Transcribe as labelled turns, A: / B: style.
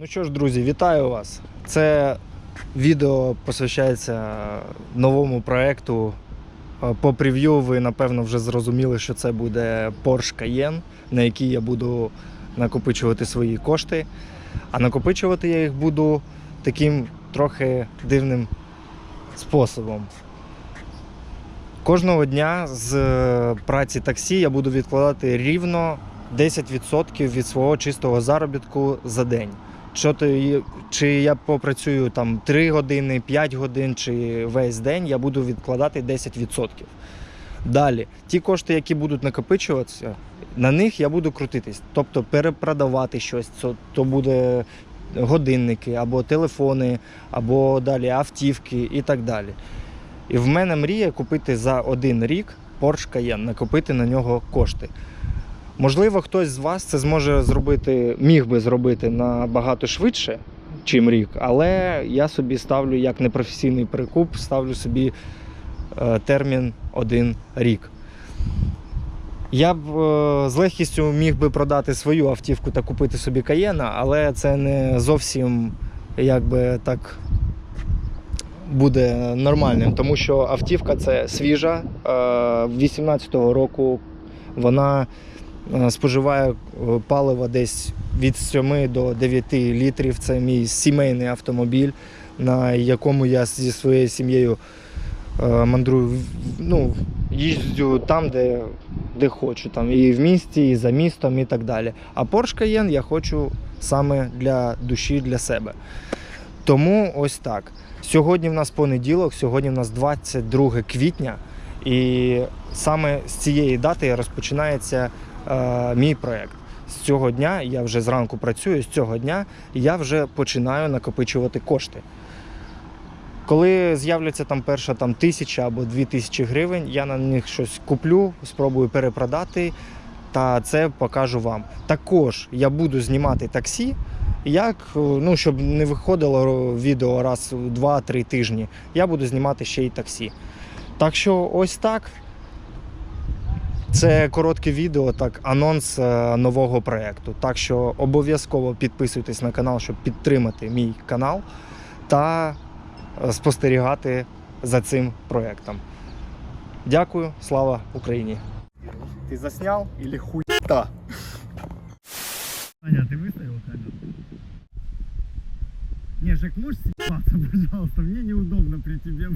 A: Ну що ж, друзі, вітаю вас. Це відео посвящається новому проекту. Е, По прев'ю ви напевно вже зрозуміли, що це буде Porsche Cayenne, на який я буду накопичувати свої кошти. А накопичувати я їх буду таким трохи дивним способом. Кожного дня з е, праці таксі я буду відкладати рівно 10% від свого чистого заробітку за день. Що то, чи я попрацюю там 3 години, 5 годин, чи весь день, я буду відкладати 10%. Далі, ті кошти, які будуть накопичуватися, на них я буду крутитись. Тобто перепродавати щось, то, то буде годинники, або телефони, або далі автівки і так далі. І в мене мрія купити за один рік Porsche Cayenne, накопити на нього кошти. Можливо, хтось з вас це зможе зробити, міг би зробити набагато швидше, чим рік, але я собі ставлю як непрофесійний перекуп, ставлю собі е, термін один рік. Я б е, з легкістю міг би продати свою автівку та купити собі каєна, але це не зовсім якби так буде нормальним, тому що автівка це свіжа. е, 18-го року вона е, споживає е, палива десь від 7 до 9 літрів. Це мій сімейний автомобіль, на якому я зі своєю сім'єю е, мандрую. Ну, їжджу там, де, де хочу, там, і в місті, і за містом, і так далі. А Porsche Cayenne я хочу саме для душі, для себе. Тому ось так. Сьогодні в нас понеділок, сьогодні в нас 22 квітня, і саме з цієї дати розпочинається е, мій проєкт. З цього дня я вже зранку працюю, з цього дня я вже починаю накопичувати кошти. Коли з'являться там перша там, тисяча або дві тисячі гривень, я на них щось куплю, спробую перепродати, та це покажу вам. Також я буду знімати таксі, як, е, ну, щоб не виходило відео раз у 2-3 тижні, я буду знімати ще й таксі. Так що ось так. Це коротке відео, так, анонс е, нового проєкту. Так що обов'язково підписуйтесь на канал, щоб підтримати мій канал та е, спостерігати за цим проєктом. Дякую, слава Україні! Ти засняв или хуйта?
B: Аня, ты выставил камеру? Не, Жек, можешь съебаться, пожалуйста? Мне неудобно при тебе.